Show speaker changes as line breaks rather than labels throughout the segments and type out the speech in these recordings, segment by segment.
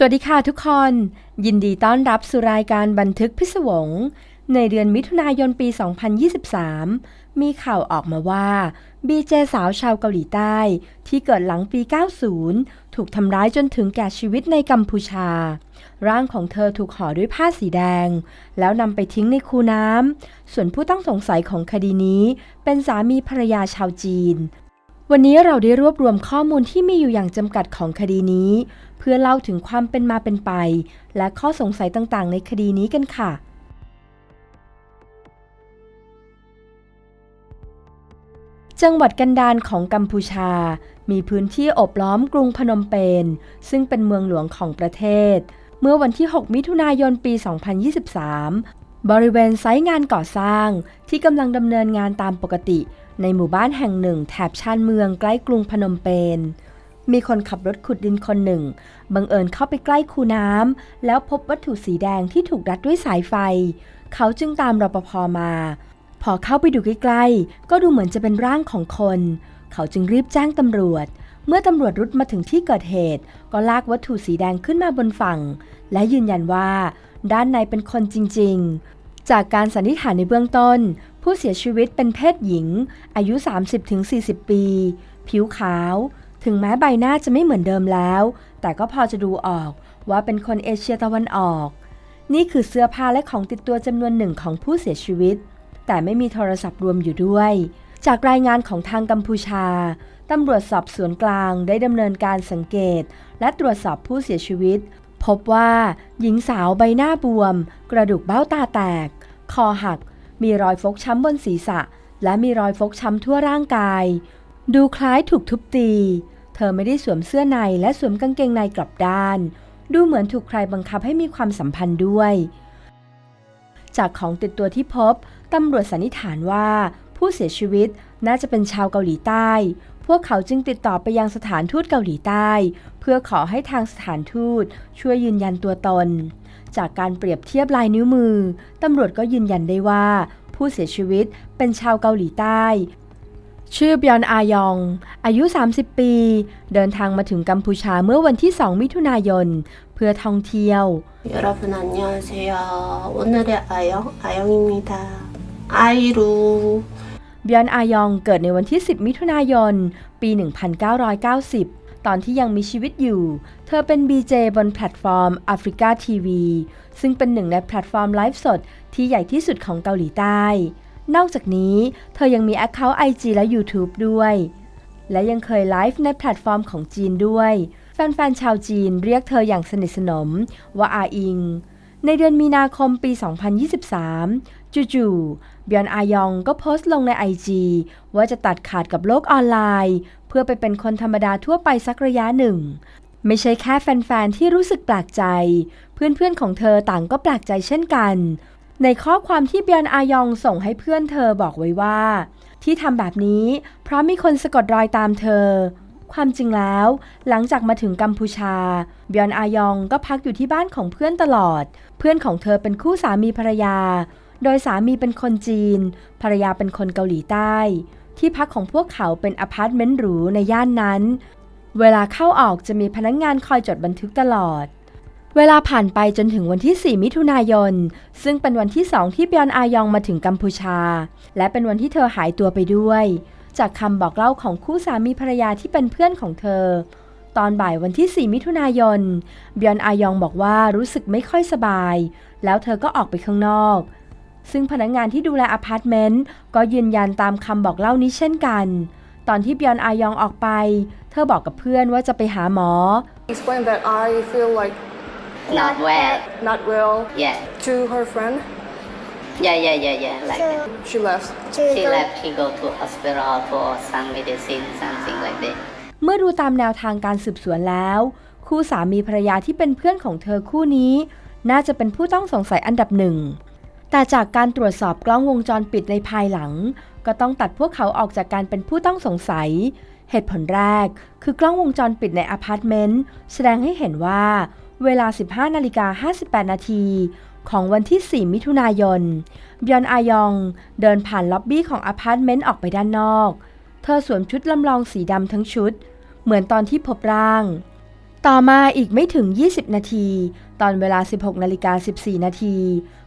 สวัสดีค่ะทุกคน ยินดีต้อนรับสู่รายการบันทึกพิศวง ในเดือนมิถุนายนปี 2023 มีข่าวออกมาว่าบีเจสาวชาวเกาหลีใต้ ที่เกิดหลังปี 90 ถูกทำร้ายจนถึงแก่ชีวิตในกัมพูชา ร่างของเธอถูกห่อด้วยผ้าสีแดง แล้วนำไปทิ้งในคูน้ำ ส่วนผู้ต้องสงสัยของคดีนี้ เป็นสามีภรรยาชาวจีน วันนี้เราได้รวบรวมข้อมูลที่มีอยู่อย่างจำกัดของคดีนี้ เพื่อเล่าถึงความเป็นมาเป็นไป และข้อสงสัยต่างๆ ในคดีนี้กันค่ะ จังหวัดกันดารของกัมพูชา มีพื้นที่โอบล้อมกรุงพนมเปญซึ่งเป็นเมืองหลวงของประเทศ เมื่อวันที่ 6 มิถุนายนปี 2023 บริเวณไซต์งานก่อสร้างที่กำลังดำเนินงานตามปกติ ในหมู่บ้านแห่งหนึ่งแถบชานเมืองใกล้กรุงพนมเปญ มีคนขับรถขุดดินคนหนึ่ง บังเอิญเข้าไปใกล้คูน้ำแล้วพบวัตถุสีแดงที่ถูกรัดด้วยสายไฟ เขาจึงตามรปภมา พอเข้าไปดูใกล้ๆ ก็ดูเหมือนจะเป็นร่างของคน เขาจึงรีบแจ้งตำรวจ เมื่อตำรวจรุดมาถึงที่เกิดเหตุ ก็ลากวัตถุสีแดงขึ้นมาบนฝั่ง และยืนยันว่า ด้านในเป็นคนจริง ๆ จากการสันนิษฐานในเบื้องต้น ผู้เสียชีวิตเป็นเพศหญิง อายุ 30-40 ปี ผิวขาว ถึงแม้ใบหน้าจะไม่เหมือนเดิมแล้ว แต่ก็พอจะดูออกว่าเป็นคนเอเชียตะวันออก นี่คือเสื้อผ้าและของติดตัวจำนวนหนึ่งของผู้เสียชีวิต แต่ไม่มีโทรศัพท์รวมอยู่ด้วย จากรายงานของทางกัมพูชาตำรวจสอบสวนกลางได้ดำเนินการสังเกต และตรวจสอบผู้เสียชีวิต พบว่าหญิงสาวใบหน้าบวม กระดูกเบ้าตาแตก คอหัก มีรอยฟกช้ำบนศีรษะ และมีรอยฟกช้ำทั่วร่างกาย ดูคล้ายถูกทุบตี เธอไม่ได้สวมเสื้อในและสวมกางเกงในกลับด้าน ดูเหมือนถูกใครบังคับให้มีความสัมพันธ์ด้วย จากของติดตัวที่พบตำรวจสันนิษฐานว่า ผู้เสียชีวิตน่าจะเป็นชาวเกาหลีใต้ พวกเขาจึงติดต่อไปยังสถานทูตเกาหลีใต้ เพื่อขอให้ทางสถานทูตช่วยยืนยันตัวตน จากการเปรียบเทียบลายนิ้วมือตำรวจก็ยืนยันได้ว่า ผู้เสียชีวิตเป็นชาวเกาหลีใต้ ชื่อบยอนอายอง อายุ 30 ปี เดินทางมาถึงกัมพูชาเมื่อวันที่ 2 มิถุนายน เพื่อท่องเที่ยว
여러분 안녕하세요. 오늘의 아영, 아영입니다. 아이루.
บยอนอายองเกิดในวันที่ 10 มิถุนายน ปี 1990 ตอนที่ยังมีชีวิตอยู่ เธอเป็น BJ บนแพลตฟอร์ม Africa TV ซึ่งเป็นหนึ่งในแพลตฟอร์มไลฟ์สดที่ใหญ่ที่สุดของเกาหลีใต้ นอกจากนี้เธอยังมี Account IG และ YouTube ด้วย และยังเคยไลฟ์ในแพลตฟอร์มของจีนด้วย แฟนๆ ชาวจีนเรียกเธออย่างสนิทสนมว่าอาอิง ในเดือนมีนาคมปี 2023 จู่ๆบยอนอายองก็โพสต์ลงใน IG ว่าจะตัดขาดกับโลกออนไลน์ เพื่อไปเป็นคนธรรมดาทั่วไปสักระยะหนึ่ง ไม่ใช่แค่แฟนๆ ที่รู้สึกแปลกใจ เพื่อนๆ ของเธอต่างก็แปลกใจเช่นกัน ในข้อความที่เบียนอายองส่งให้เพื่อนเธอบอกไว้ว่า ที่ทำแบบนี้ เพราะมีคนสะกดรอยตามเธอ ความจริงแล้ว หลังจากมาถึงกัมพูชา เบียนอายองก็พักอยู่ที่บ้านของเพื่อนตลอด เพื่อนของเธอเป็นคู่สามีภรรยา โดยสามีเป็นคนจีน ภรรยาเป็นคนเกาหลีใต้ ที่พักของพวกเขาเป็นอพาร์ตเมนต์หรูในย่านนั้น เวลาเข้าออกจะมีพนักงงานคอยจดบันทึกตลอด เวลาผ่านไปจนถึงวันที่ 4 มิถุนายน ซึ่งเป็นวันที่2ที่บยนอายองมาถึงกัมพูชา และเป็นวันที่เธอหายตัวไปด้วย จากคำบอกเล่าของคู่สามีภรรยาที่เป็นเพื่อนของเธอ ตอนบ่ายวันที่ 4 มิถุนายน เบียนอายองบอกว่ารู้สึกไม่ค่อยสบาย แล้วเธอก็ออกไปข้างนอก ซึ่งพนักงงานที่ดูแลอพาร์ตเมนต์ก็ยืนยันตามคำบอกเล่านี้เช่นกันตอนที่บยอนอายองออกไป เธอบอกกับเพื่อนว่าจะไปหาหมอ
Explain that I feel like
Not well.
not well
Yeah.
to her friend.
Yeah, yeah, yeah, yeah. Like that.
She left.
She left, she go to hospital for some medicine, something like that.
เมื่อดูตามแนวทางการสืบสวนแล้ว คู่สามีภรรยาที่เป็นเพื่อนของเธอคู่นี้ น่าจะเป็นผู้ต้องสงสัยอันดับหนึ่ง แต่จากการตรวจสอบกล้องวงจรปิดในภายหลัง ก็ต้องตัดพวกเขาออกจากการเป็นผู้ต้องสงสัย เหตุผลแรก คือกล้องวงจรปิดในอพาร์ตเมนต์แสดงให้เห็นว่า เวลา 15นาฬิกา58 นาทีของวันที่ 4 มิถุนายน บยอนอายอง เดินผ่านล็อบบี้ของอพาร์ตเมนต์ออกไปด้านนอก เธอสวมชุดลำลองสีดำทั้งชุด เหมือนตอนที่พบร่าง ต่อมาอีกไม่ถึง 20 นาที ตอนเวลา 16นาฬิกา14 นาที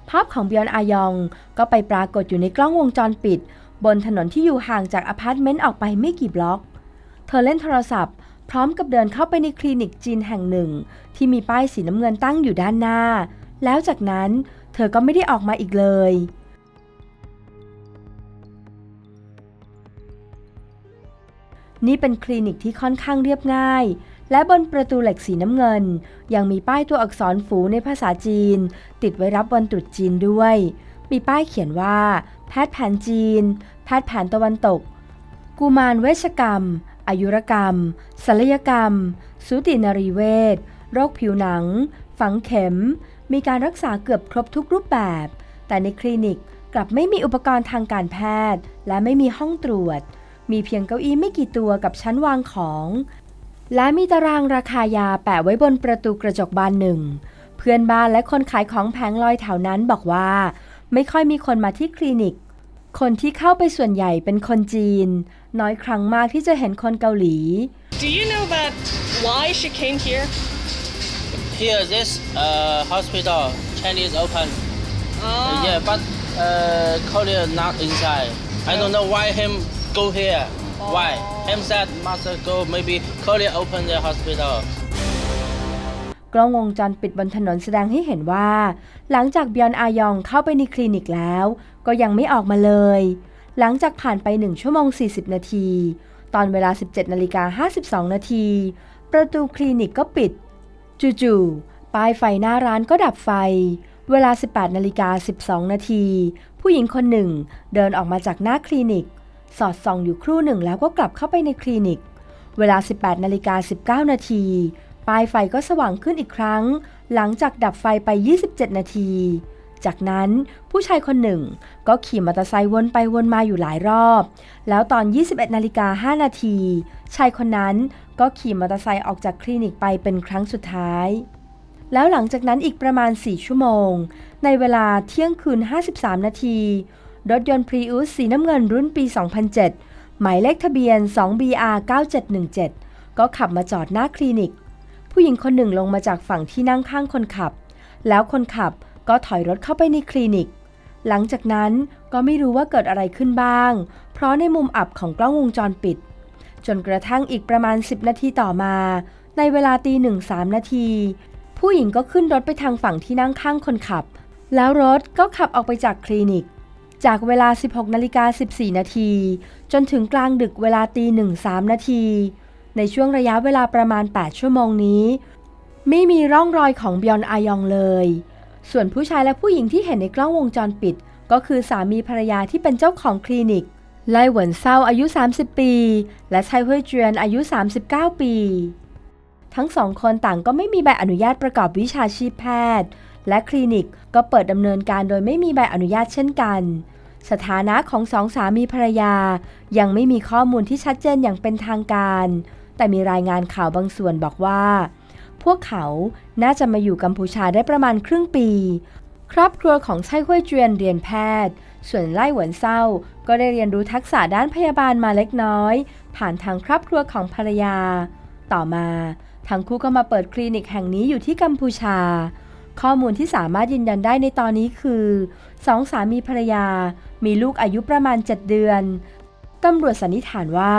ภาพของบยอนอายองก็ไปปรากฏอยู่ในกล้องวงจรปิด บนถนนที่อยู่ห่างจากอพาร์ตเมนต์ออกไปไม่กี่บล็อก เธอเล่นโทรศัพท์ พร้อมกับเดินเข้าไปในคลินิกจีนแห่งหนึ่ง ที่มีป้ายสีน้ำเงินตั้งอยู่ด้านหน้า แล้วจากนั้นเธอก็ไม่ได้ออกมาอีกเลย นี่เป็นคลินิกที่ค่อนข้างเรียบง่าย และบนประตูเหล็กสีน้ำเงิน ยังมีป้ายตัวอักษรฝูในภาษาจีน ติดไว้รับวันตรุษจีนด้วย มีป้ายเขียนว่า แพทย์แผนจีน แพทย์แผนตะวันตก กุมารเวชกรรม อายุรกรรม ศัลยกรรม สูตินรีเวช โรคผิวหนัง ฝังเข็ม มีการรักษาเกือบครบทุกรูปแบบ แต่ในคลินิกกลับไม่มีอุปกรณ์ทางการแพทย์ และไม่มีห้องตรวจ มีเพียงเก้าอี้ไม่กี่ตัวกับชั้นวางของ และมีตารางราคายาแปะไว้บนประตูกระจกบานหนึ่ง เพื่อนบ้านและคนขายของแผงลอยแถวนั้นบอกว่า ไม่ค่อยมีคนมาที่คลินิก คนที่เข้าไปส่วนใหญ่เป็นคนจีน น้อยครั้งมากที่จะเห็นคนเกาหลี
Do you know that why she came here?
Here, this uh, hospital Chinese open.
Ah.
Yeah, but uh, Korea not inside. I don't know why him go here. Why? Him said must go. Maybe Korea open the hospital.
กล้องวงจรปิดบนถนนแสดงให้เห็นว่า หลังจากบยอนอายองเข้าไปในคลินิกแล้ว ก็ยังไม่ออกมาเลย หลังจากผ่านไป 1 ชั่วโมง 40 นาที ตอนเวลา 17นาฬิกา52 นาที ประตูคลินิกก็ปิด จู่ๆป้ายไฟหน้าร้านก็ดับไฟ เวลา 18นาฬิกา12 นาที ผู้หญิงคนหนึ่งเดินออกมาจากหน้าคลินิก สอดส่องอยู่ครู่หนึ่งแล้วก็กลับเข้าไปในคลินิก เวลา 18นาฬิกา19 นาทีป้ายไฟก็สว่างขึ้นอีกครั้ง หลังจากดับไฟไป 27 นาที จากนั้นผู้ชายคนหนึ่งก็ขี่มอเตอร์ไซค์วนไปวนมาอยู่หลายรอบ แล้วตอน 21นาฬิกา5นาที ชายคนนั้นก็ขี่มอเตอร์ไซค์ออกจากคลินิกไปเป็นครั้งสุดท้าย แล้วหลังจากนั้นอีกประมาณ 4 ชั่วโมง ในเวลาเที่ยงคืน 53 นาที รถยนต์พรีอุสสีน้ำเงินรุ่นปี 2007 หมายเลขทะเบียน 2BR 9717 ก็ขับมาจอดหน้าคลินิก ผู้หญิงคนหนึ่งลงมาจากฝั่งที่นั่งข้างคนขับ แล้วคนขับ ก็ถอยรถเข้าไปในคลินิก หลังจากนั้นก็ไม่รู้ว่าเกิดอะไรขึ้นบ้าง เพราะในมุมอับของกล้องวงจรปิด จนกระทั่งอีกประมาณ 10 นาทีต่อมา ในเวลาตีหนึ่งสามนาที ผู้หญิงก็ขึ้นรถไปทางฝั่งที่นั่งข้างคนขับ แล้วรถก็ขับออกไปจากคลินิก จากเวลา 16นาฬิกา14 นาที จนถึงกลางดึกเวลาตีหนึ่งสามนาที ในช่วงระยะเวลาประมาณ 8 ชั่วโมงนี้ ไม่มีร่องรอยของบยอนอายองเลย ส่วนผู้ชายและผู้หญิงที่เห็นในกล้องวงจรปิด ก็คือสามีภรรยาที่เป็นเจ้าของคลินิก ไลเหวนเซาอายุ 30 ปี และไชเฮยเจียนอายุ 39 ปี ทั้งสองคนต่างก็ไม่มีใบอนุญาตประกอบวิชาชีพแพทย์ และคลินิกก็เปิดดำเนินการโดยไม่มีใบอนุญาตเช่นกัน สถานะของสองสามีภรรยา ยังไม่มีข้อมูลที่ชัดเจนอย่างเป็นทางการ แต่มีรายงานข่าวบางส่วนบอกว่า พวกเขาน่าจะมาอยู่กัมพูชาได้ประมาณครึ่งปี ครอบครัวของไช่ห้วยเจียนเรียนแพทย์ ส่วนไล่หวนเศร้าก็ได้เรียนรู้ทักษะด้านพยาบาลมาเล็กน้อย ผ่านทางครอบครัวของภรรยา ต่อมาทั้งคู่ก็มาเปิดคลินิกแห่งนี้อยู่ที่กัมพูชา ข้อมูลที่สามารถยืนยันได้ในตอนนี้คือสองสามีภรรยา มีลูกอายุประมาณ 7 เดือน ตำรวจสันนิษฐานว่า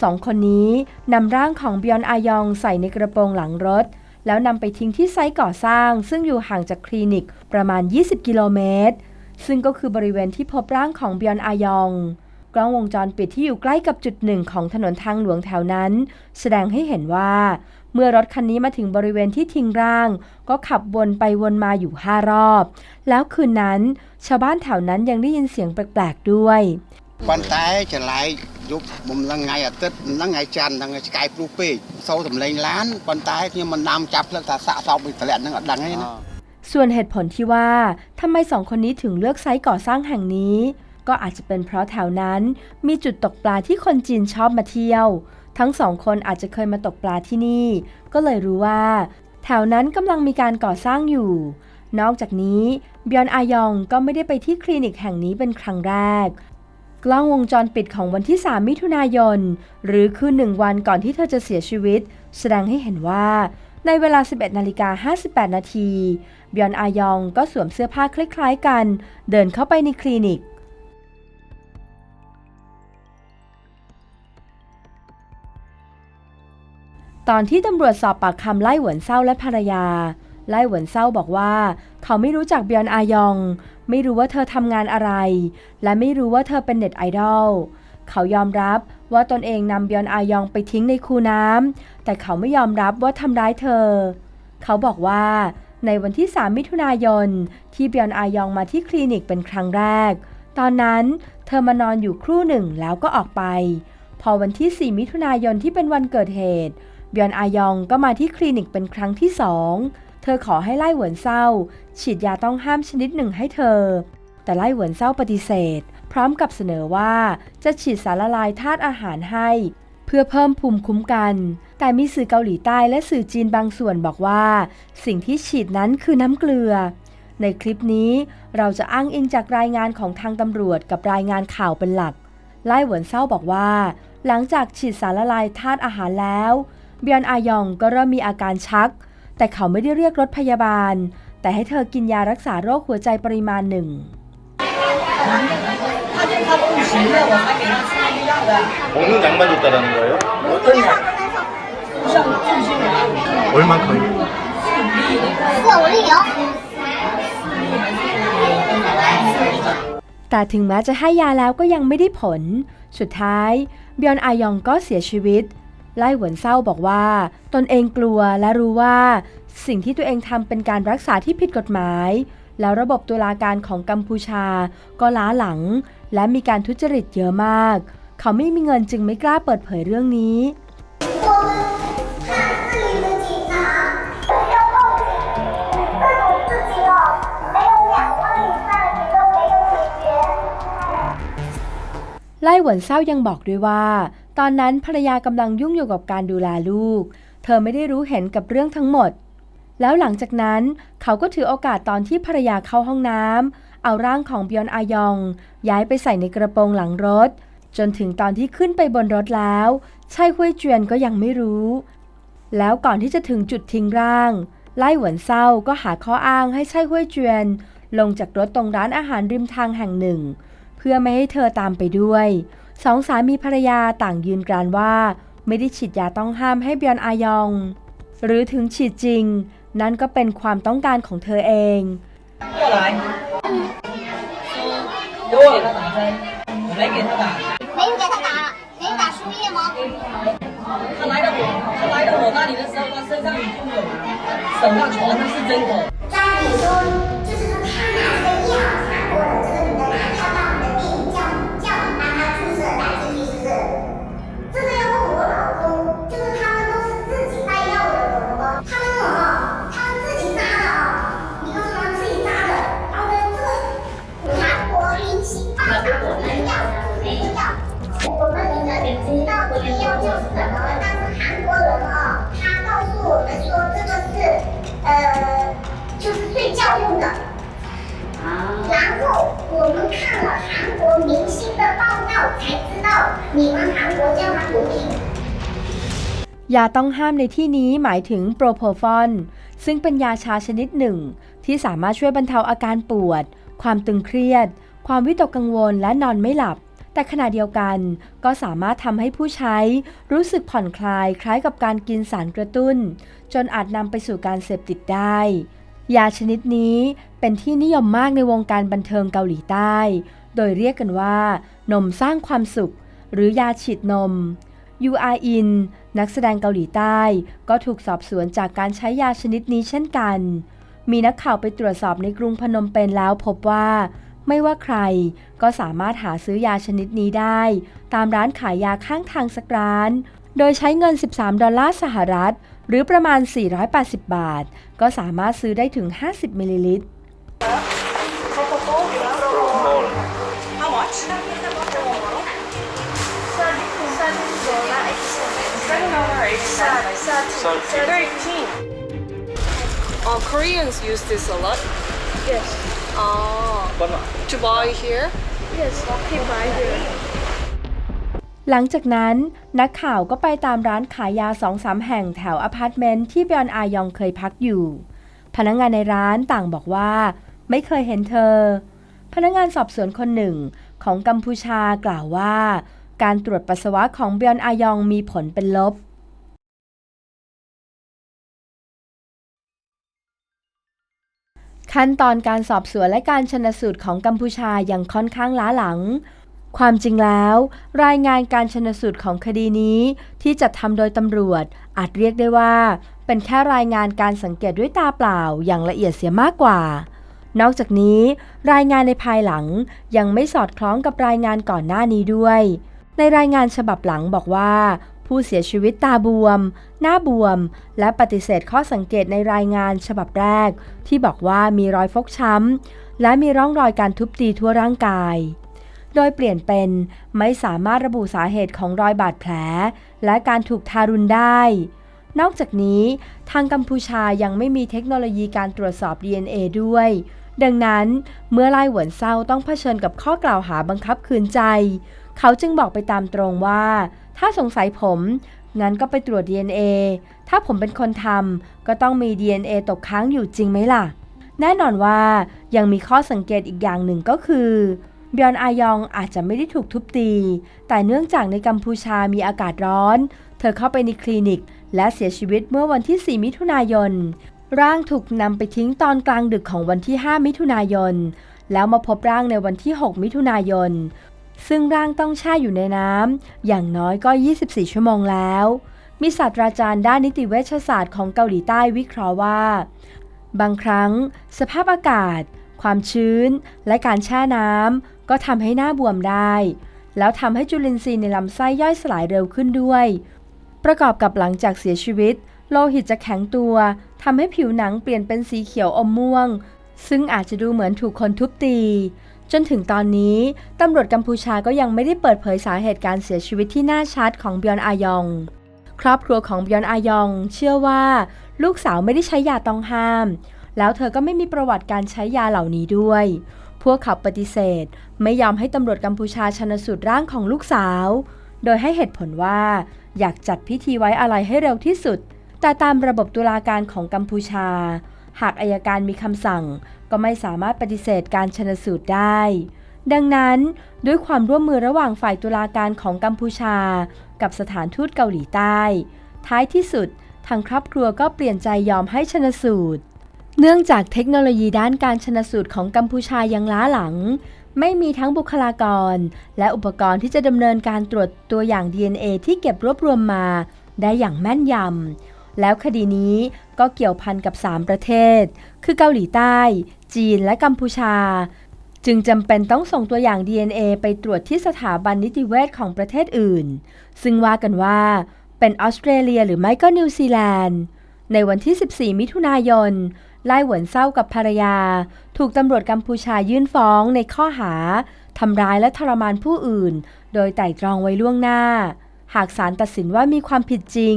สองคนนี้นำร่างของบยอนอายองใส่ในกระโปรงหลังรถ แล้วนำไปทิ้งที่ไซต์ก่อสร้าง ซึ่งอยู่ห่างจากคลินิกประมาณ 20 กิโลเมตร ซึ่งก็คือบริเวณที่พบร่างของบยอนอายอง กล้องวงจรปิดที่อยู่ใกล้กับจุดหนึ่งของถนนทางหลวงแถวนั้น แสดงให้เห็นว่า เมื่อรถคันนี้มาถึงบริเวณที่ทิ้งร่าง ก็ขับวนไปวนมาอยู่ห้ารอบ แล้วคืนนั้น ชาวบ้านแถวนั้นยังได้ยินเสียงแปลกๆด้วย
ប៉ុន្តែចល័យយប់បំឡងថ្ងៃអាទិត្យហ្នឹងថ្ងៃច័ន្ទហ្នឹងឆ្កែព្រុសពេកសូរសម្លេងឡានប៉ុន្តែខ្ញុំមិនដាំចាប់ផ្លឹកថាសាក់សោបវិតម្លាក់ហ្នឹងអត់ដឹងទេណា
ส่วนเหตุผลที่ว่าทำไมสองคนนี้ถึงเลือกไซต์ก่อสร้างแห่งนี้ ก็อาจจะเป็นเพราะแถวนั้นมีจุดตกปลาที่คนจีนชอบมาเที่ยว ทั้งสองคนอาจจะเคยมาตกปลาที่นี่ ก็เลยรู้ว่า แถวนั้นกำลังมีการก่อสร้างอยู่ นอกจากนี้บยอนอายองก็ไม่ได้ไปที่คลินิกแห่งนี้เป็นครั้งแรก กล้องวงจรปิดของวันที่ 3 มิถุนายน หรือคือหนึ่งวันก่อนที่เธอจะเสียชีวิต แสดงให้เห็นว่า ในเวลา 11 นาฬิกา 58 นาทีบยอนอายองก็สวมเสื้อผ้าคล้ายๆกัน เดินเข้าไปในคลินิก ตอนที่ตำรวจสอบปากคำไล่หวนเศร้าและภรรยา ไล่หวนเศร้าบอกว่า เขาไม่รู้จักเบียนอายอง ไม่รู้ว่าเธอทำงานอะไร และไม่รู้ว่าเธอเป็นเน็ตไอดอลเขายอมรับว่าตนเองนำเบียนอายองไปทิ้งในคูน้ำแต่เขาไม่ยอมรับว่าทำร้ายเธอ เขาบอกว่าในวันที่ 3 มิถุนายน ที่เบียนอายองมาที่คลินิกเป็นครั้งแรก ตอนนั้นเธอมานอนอยู่ครู่หนึ่งแล้วก็ออกไป พอวันที่ 4 มิถุนายนที่เป็นวันเกิดเหตุเบียนอายองก็มาที่คลินิกเป็นครั้งที่สอง เธอขอให้ไล่เหวินเศร้า ฉีดยาต้องห้ามชนิดหนึ่งให้เธอ แต่ไล่เหวินเศร้าปฏิเสธ พร้อมกับเสนอว่าจะฉีดสารละลายธาตุอาหารให้ เพื่อเพิ่มภูมิคุ้มกัน แต่มีสื่อเกาหลีใต้และสื่อจีนบางส่วนบอกว่า สิ่งที่ฉีดนั้นคือน้ำเกลือ ในคลิปนี้เราจะอ้างอิงจากรายงานของทางตำรวจกับรายงานข่าวเป็นหลัก ไล่เหวินเศร้าบอกว่า หลังจากฉีดสารละลายธาตุอาหารแล้วเบียนอายองก็เริ่มมีอาการชัก แต่เขาไม่ได้เรียกรถพยาบาล แต่ให้เธอกินยารักษาโรคหัวใจปริมาณหนึ่งแต่ถึงแม้จะให้ยาแล้วก็ยังไม่ได้ผล สุดท้าย เบียนอายองก็เสียชีวิต ไล่หวนเศร้าบอกว่า ตนเองกลัวและรู้ว่า สิ่งที่ตัวเองทำเป็นการรักษาที่ผิดกฎหมาย แล้วระบบตุลาการของกัมพูชา ก็ล้าหลัง และมีการทุจริตเยอะมาก เขาไม่มีเงินจึงไม่กล้าเปิดเผยเรื่องนี้ไล่หวนเศร้ายังบอกด้วยว่า ตอนนั้นภรรยากำลังยุ่งอยู่กับการดูแลลูก เธอไม่ได้รู้เห็นกับเรื่องทั้งหมด แล้วหลังจากนั้นเขาก็ถือโอกาสตอนที่ภรรยาเข้าห้องน้ำเอาร่างของบยอนอายอง ย้ายไปใส่ในกระโปรงหลังรถ จนถึงตอนที่ขึ้นไปบนรถแล้วใช่ห้วยเจียนก็ยังไม่รู้ แล้วก่อนที่จะถึงจุดทิ้งร่าง ไล่หวนเศร้าก็หาข้ออ้างให้ใช่ห้วยเจียนลงจากรถตรงร้านอาหารริมทางแห่งหนึ่ง เพื่อไม่ให้เธอตามไปด้วย สองสามีภรรยาต่างยืนกรานว่า ไม่ได้ฉีดยาต้องห้ามให้บยอนอายอง หรือถึงฉีดจริง นั่นก็เป็นความต้องการของเธอเอง
没给他打，没有打输液吗？他来的我，他来的我那里的时候，他身上已经有手上全都是针孔。
照理 มีมหาโพเจะขุนอิ
ยาต้องห้ามในที่นี้หมายถึงโปรโพฟอน ซึ่งเป็นยาชาชนิดหนึ่ง ที่สามารถช่วยบรรเทาอาการปวด ความตึงเครียด ความวิตกกังวลและนอนไม่หลับ แต่ขณะเดียวกันก็สามารถทำให้ผู้ใช้ รู้สึกผ่อนคลายคล้ายกับการกินสารกระตุ้น จนอาจนำไปสู่การเสพติดได้ ยาชนิดนี้เป็นที่นิยมมากในวงการบันเทิงเกาหลีใต้ โดยเรียกกันว่า นมสร้างความสุข หรือยาฉีดนมยูอาอินนักแสดงเกาหลีใต้ ก็ถูกสอบสวนจากการใช้ยาชนิดนี้เช่นกัน มีนักข่าวไปตรวจสอบในกรุงพนมเปญแล้วพบว่า ไม่ว่าใครก็สามารถหาซื้อยาชนิดนี้ได้ ตามร้านขายยาข้างทางสักร้าน โดยใช้เงิน 13 ดอลลาร์สหรัฐ หรือประมาณ 480 บาท ก็สามารถซื้อได้ถึง 50มิลลิลิตร
Uh, Koreans use this a lot. Yes. Uh, to buy here.
หลังจากนั้น นักข่าวก็ไปตามร้านขายยาสองสามแห่งแถวอพาร์ตเมนต์ที่บยอนอายองเคยพักอยู่ พนักงานในร้านต่างบอกว่า ไม่เคยเห็นเธอ พนักงานสอบสวนคนหนึ่งของกัมพูชากล่าวว่า การตรวจปัสสาวะของบยอนอายองมีผลเป็นลบ ขั้นตอนการสอบสวนและการชนสูตรของกัมพูชายังค่อนข้างล้าหลัง ความจริงแล้ว รายงานการชนสูตรของคดีนี้ ที่จัดทำโดยตำรวจ อาจเรียกได้ว่า เป็นแค่รายงานการสังเกตด้วยตาเปล่าอย่างละเอียดเสียมากกว่า นอกจากนี้ รายงานในภายหลังยังไม่สอดคล้องกับรายงานก่อนหน้านี้ด้วยในรายงานฉบับหลังบอกว่า ผู้เสียชีวิตตาบวม หน้าบวม และปฏิเสธข้อสังเกตในรายงานฉบับแรก ที่บอกว่ามีรอยฟกช้ำ และมีร่องรอยการทุบตีทั่วร่างกาย โดยเปลี่ยนเป็นไม่สามารถระบุสาเหตุของรอยบาดแผล และการถูกทารุณได้ นอกจากนี้ ทางกัมพูชายังไม่มีเทคโนโลยีการตรวจสอบ DNA ด้วยดังนั้นเมื่อไล่หวนเศร้าต้องเผชิญกับข้อกล่าวหาบังคับขืนใจ เขาจึงบอกไปตามตรงว่า ถ้าสงสัยผมงั้นก็ไปตรวจ DNA ถ้าผมเป็นคนทำก็ต้องมี DNA ตกค้างอยู่จริงไหมล่ะ แน่นอนว่ายังมีข้อสังเกตอีกอย่างหนึ่งก็คือบยอนอายองอาจจะไม่ได้ถูกทุบตี แต่เนื่องจากในกัมพูชามีอากาศร้อน เธอเข้าไปในคลินิก และเสียชีวิตเมื่อวันที่ 4 มิถุนายน ร่างถูกนำไปทิ้งตอนกลางดึกของวันที่ 5 มิถุนายน แล้วมาพบร่างในวันที่ 6 มิถุนายน ซึ่งร่างต้องแช่อยู่ในน้ำอย่างน้อยก็ 24 ชั่วโมงแล้ว มีศาสตราจารย์ด้านนิติเวชศาสตร์ของเกาหลีใต้วิเคราะห์ว่า บางครั้ง สภาพอากาศ ความชื้น และการแช่น้ำก็ทำให้หน้าบวมได้ แล้วทำให้จุลินทรีย์ในลำไส้ย่อยสลายเร็วขึ้นด้วย ประกอบกับหลังจากเสียชีวิต โลหิตจะแข็งตัวทำให้ผิวหนังเปลี่ยนเป็นสีเขียวอมม่วง ซึ่งอาจจะดูเหมือนถูกคนทุบตี จนถึงตอนนี้ ตำรวจกัมพูชาก็ยังไม่ได้เปิดเผยสาเหตุการเสียชีวิตที่น่าชัดของบยอนอายอง ครอบครัวของบยอนอายอง เชื่อว่า ลูกสาวไม่ได้ใช้ยาต้องห้าม แล้วเธอก็ไม่มีประวัติการใช้ยาเหล่านี้ด้วย พวกเขาปฏิเสธ ไม่ยอมให้ตำรวจกัมพูชาชนสูตรร่างของลูกสาว โดยให้เหตุผลว่า อยากจัดพิธีไว้อะไรให้เร็วที่สุด แต่ตามระบบตุลาการของกัมพูชา หากอายการมีคำสั่ง ก็ไม่สามารถปฏิเสธการชนสูตรได้ ดังนั้นด้วยความร่วมมือระหว่างฝ่ายตุลาการของกัมพูชา กับสถานทูตเกาหลีใต้ ท้ายที่สุดทางครอบครัวก็เปลี่ยนใจยอมให้ชนสูตร เนื่องจากเทคโนโลยีด้านการชนสูตรของกัมพูชายังล้าหลัง ไม่มีทั้งบุคลากร และอุปกรณ์ที่จะดำเนินการตรวจตัวอย่าง DNA ที่เก็บรวบรวมมาได้อย่างแม่นยำแล้วคดีนี้ก็เกี่ยวพันกับ 3 ประเทศ คือเกาหลีใต้ จีนและกัมพูชา จึงจำเป็นต้องส่งตัวอย่าง DNA ไปตรวจที่สถาบันนิติเวชของประเทศอื่น ซึ่งว่ากันว่าเป็นออสเตรเลียหรือไม่ก็นิวซีแลนด์ ในวันที่ 14 มิถุนายน ไล่หวนเศร้ากับภรรยา ถูกตำรวจกัมพูชายื่นฟ้องในข้อหาทำร้ายและทรมานผู้อื่น โดยไต่ตรองไว้ล่วงหน้า หากศาลตัดสินว่ามีความผิดจริง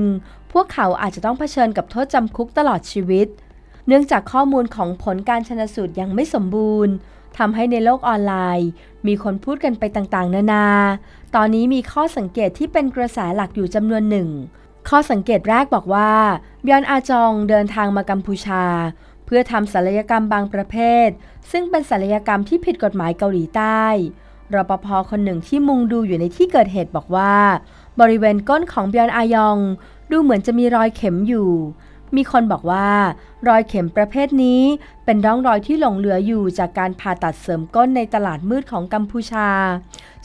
พวกเขาอาจจะต้องเผชิญกับโทษจำคุกตลอดชีวิต เนื่องจากข้อมูลของผลการชนสูตรยังไม่สมบูรณ์ทำให้ในโลกออนไลน์ มีคนพูดกันไปต่างๆ นานา ตอนนี้มีข้อสังเกตที่เป็นกระแสหลักอยู่จำนวนหนึ่ง ข้อสังเกตแรกบอกว่า บยอนอาจองเดินทางมากัมพูชา เพื่อทำศัลยกรรมบางประเภท ซึ่งเป็นศัลยกรรมที่ผิดกฎหมายเกาหลีใต้รปภคนหนึ่งที่มุงดูอยู่ในที่เกิดเหตุบอกว่า บริเวณก้นของบยอนอายอง ดูเหมือนจะมีรอยเข็มอยู่ มีคนบอกว่า รอยเข็มประเภทนี้ เป็นร่องรอยที่หลงเหลืออยู่จากการผ่าตัดเสริมก้นในตลาดมืดของกัมพูชา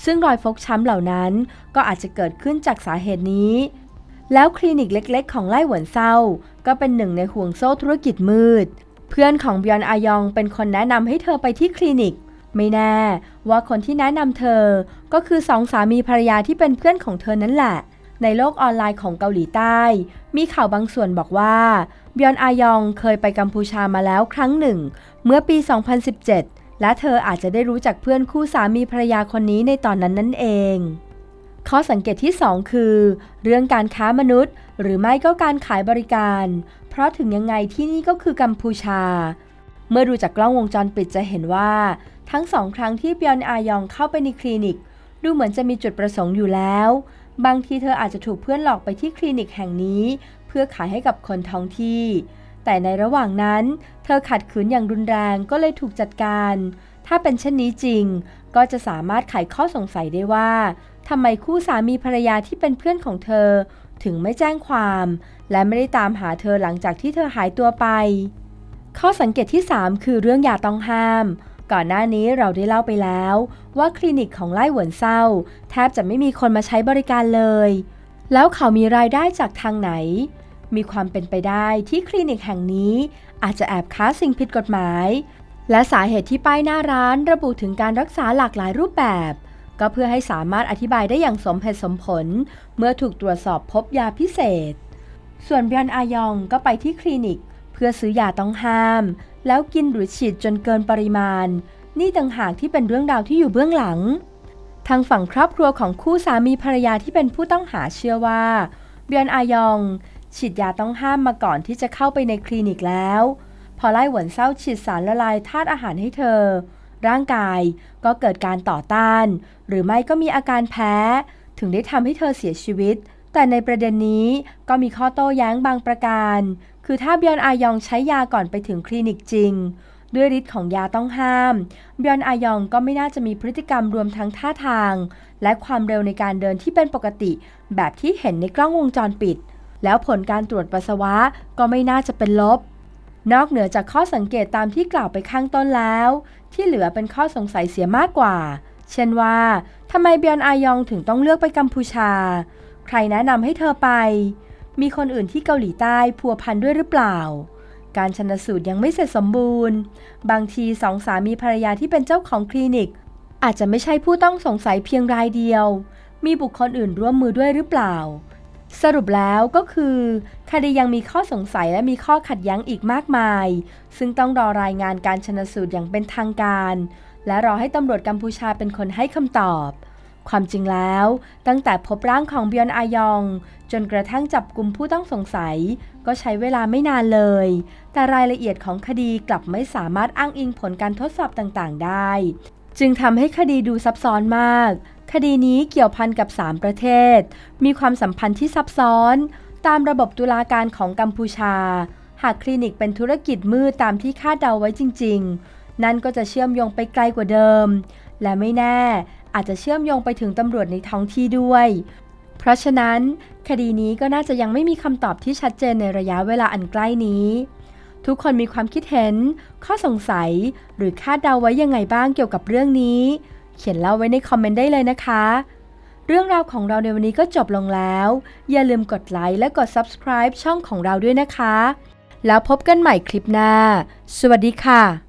ซึ่งรอยฟกช้ำเหล่านั้นก็อาจจะเกิดขึ้นจากสาเหตุนี้ แล้วคลินิกเล็กๆ ของไล่หวนเศร้าก็เป็นหนึ่งในห่วงโซ่ธุรกิจมืด เพื่อนของบยอนอายองเป็นคนแนะนำให้เธอไปที่คลินิก ไม่แน่ว่าคนที่แนะนำเธอ ก็คือสองสามีภรรยาที่เป็นเพื่อนของเธอนั่นแหละ ในโลกออนไลน์ของเกาหลีใต้ มีข่าวบางส่วนบอกว่าบยอนอายองเคยไปกัมพูชามาแล้วครั้งหนึ่ง เมื่อปี 2017 และเธออาจจะได้รู้จักเพื่อนคู่สามีภรรยาคนนี้ในตอนนั้นนั่นเองข้อสังเกตที่ 2 คือ เรื่องการค้ามนุษย์ หรือไม่ก็การขายบริการ เพราะถึงยังไงที่นี่ก็คือกัมพูชา เมื่อดูจากกล้องวงจรปิดจะเห็นว่า ทั้งสองครั้งที่เบยอนอายองเข้าไปในคลินิก ดูเหมือนจะมีจุดประสงค์อยู่แล้ว บางทีเธออาจจะถูกเพื่อนหลอกไปที่คลินิกแห่งนี้ เพื่อขายให้กับคนท้องที่ แต่ในระหว่างนั้น เธอขัดขืนอย่างรุนแรงก็เลยถูกจัดการ ถ้าเป็นเช่นนี้จริง ก็จะสามารถไขข้อสงสัยได้ว่าทำไมคู่สามีภรรยาที่เป็นเพื่อนของเธอ ถึงไม่แจ้งความ และไม่ได้ตามหาเธอหลังจากที่เธอหายตัวไป ข้อสังเกตที่ 3 คือเรื่องยาต้องห้าม ก่อนหน้านี้เราได้เล่าไปแล้ว ว่าคลินิกของไล่หวนเศร้า แทบจะไม่มีคนมาใช้บริการเลย แล้วเขามีรายได้จากทางไหน มีความเป็นไปได้ที่คลินิกแห่งนี้ อาจจะแอบค้าสิ่งผิดกฎหมาย และสาเหตุที่ป้ายหน้าร้านระบุถึงการรักษาหลากหลายรูปแบบ ก็เพื่อให้สามารถอธิบายได้อย่างสมเหตุสมผล เมื่อถูกตรวจสอบพบยาพิเศษ ส่วนเบยนอายองก็ไปที่คลินิก เพื่อซื้อยาต้องห้าม แล้วกินหรือฉีดจนเกินปริมาณ นี่ต่างหากที่เป็นเรื่องราวที่อยู่เบื้องหลัง ทางฝั่งครอบครัวของคู่สามีภรรยาที่เป็นผู้ต้องหาเชื่อว่าเบียนอายอง ฉีดยาต้องห้ามมาก่อนที่จะเข้าไปในคลินิกแล้ว พอไล่หวนเศร้าฉีดสารละลายธาตุอาหารให้เธอ ร่างกายก็เกิดการต่อต้าน หรือไม่ก็มีอาการแพ้ ถึงได้ทำให้เธอเสียชีวิตแต่ในประเด็นนี้ก็มีข้อโต้แย้งบางประการ คือถ้าบยอนอายองใช้ยาก่อนไปถึงคลินิกจริง ด้วยฤทธิ์ของยาต้องห้ามบยอนอายองก็ไม่น่าจะมีพฤติกรรมรวมทั้งท่าทาง และความเร็วในการเดินที่เป็นปกติ แบบที่เห็นในกล้องวงจรปิด แล้วผลการตรวจปัสสาวะก็ไม่น่าจะเป็นลบ นอกเหนือจากข้อสังเกตตามที่กล่าวไปข้างต้นแล้ว ที่เหลือเป็นข้อสงสัยเสียมากกว่า เช่นว่าทำไมเบียนอายองถึงต้องเลือกไปกัมพูชา ใครแนะนำให้เธอไป มีคนอื่นที่เกาหลีใต้พัวพันด้วยหรือเปล่า การชนสูตรยังไม่เสร็จสมบูรณ์ บางทีสองสามีภรรยาที่เป็นเจ้าของคลินิก อาจจะไม่ใช่ผู้ต้องสงสัยเพียงรายเดียว มีบุคคลอื่นร่วมมือด้วยหรือเปล่า สรุปแล้วก็คือคดียังมีข้อสงสัยและมีข้อขัดแย้งอีกมากมาย ซึ่งต้องรอรายงานการชนสูตรอย่างเป็นทางการ และรอให้ตำรวจกัมพูชาเป็นคนให้คำตอบ ความจริงแล้ว ตั้งแต่พบร่างของเบียนอายอง จนกระทั่งจับกลุ่มผู้ต้องสงสัย ก็ใช้เวลาไม่นานเลย แต่รายละเอียดของคดีกลับไม่สามารถอ้างอิงผลการทดสอบต่างๆ ได้ จึงทำให้คดีดูซับซ้อนมาก คดีนี้เกี่ยวพันกับ 3 ประเทศ มีความสัมพันธ์ที่ซับซ้อน ตามระบบตุลาการของกัมพูชา หากคลินิกเป็นธุรกิจมืดตามที่คาดเดาไว้จริง ๆ นั่นก็จะเชื่อมโยงไปไกลกว่าเดิม และไม่แน่ อาจจะเชื่อมโยงไปถึงตำรวจในท้องที่ด้วย เพราะฉะนั้น คดีนี้ก็น่าจะยังไม่มีคำตอบที่ชัดเจนในระยะเวลาอันใกล้นี้ ทุกคนมีความคิดเห็น ข้อสงสัย หรือคาดเดาไว้ยังไงบ้างเกี่ยวกับเรื่องนี้ เขียนเล่าไว้ในคอมเมนต์ได้เลยนะคะเรื่องราวของเราในวันนี้ก็จบลงแล้ว อย่าลืมกดไลค์และกด subscribe ช่องของเราด้วยนะคะ แล้วพบกันใหม่คลิปหน้า สวัสดีค่ะ